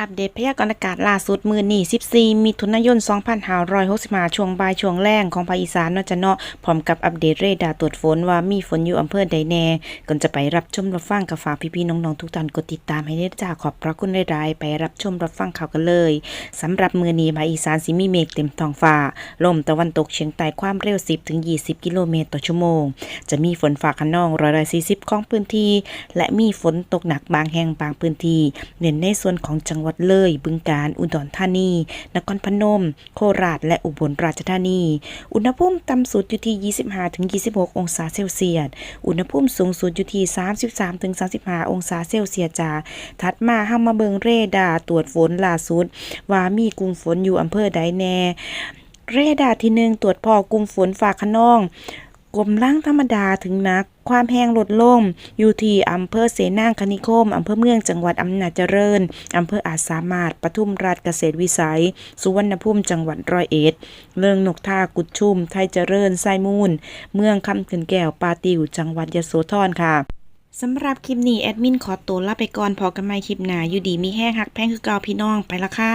อัปเดตพยากรณ์อากาศล่าสุดมื้อนี้14 มิถุนายน 2565 ช่วงบ่ายช่วงแรงของภาคอีสานนาจะเนาะพร้อมกับอัปเดตเรดาร์ตรวจฝนว่ามีฝนอยู่อำเภอใดแน่ก่อนจะไปรับชมรับฟังกับฝากพี่ๆน้องๆทุกท่านกดติดตามให้ได้จ้าขอบพระคุณหลายๆไปรับชมรับฟังข่าวกันเลยสำหรับมื้อนี้ภาคอีสานสิมีเมฆเต็มท้องฟ้าลมตะวันตกเฉียงใต้ความเร็ว 10-20 กิโลเมตรต่อชั่วโมง จะมีฝนฟ้าคะนองร้อยละ40 ของพื้นที่ และมีฝนตกหนักบางแห่งบางพื้นที่เน้นในส่วนของจังหวัดเลย บึงกาฬอุดรธานี นครพนม โคราช และอุบลราชธานี อุณหภูมิต่ำสุดอยู่ที่ 25-26 องศาเซลเซียส อุณหภูมิสูงสุดอยู่ที่ 33-35 องศาเซลเซียสจ้าถัดมาเฮามาเบิงเรดาร์ตรวจฝนล่าสุด ว่ามีกลุ่มฝนอยู่อำเภอใดแน่ เรดาร์ที่หนึ่งตรวจพอกลุ่มฝนฟ้าคะนอง กลมล่างธรรมดาถึงนัก ความแห้งลดลงอยู่ที่อำเภอเสนางคณิคมอำเภอเมืองจังหวัดอำนาจเจริญอำเภออาจสามารถปทุมราชเกษตรวิสัย สุวรรณภูมิจังหวัดร้อยเอ็ดเรื่องนกท่ากุดชุม ไทยเจริญไซมูล เมืองคำเขื่อนแก้วปาติวจังหวัดยโสธรค่ะสำหรับคลิปนี้แอดมินขอตัวลาไปก่อนพอกันใหม่คลิปหน้าอยู่ดีมีแห้งหักแพงคือเก่าพี่น้องไปละค่ะ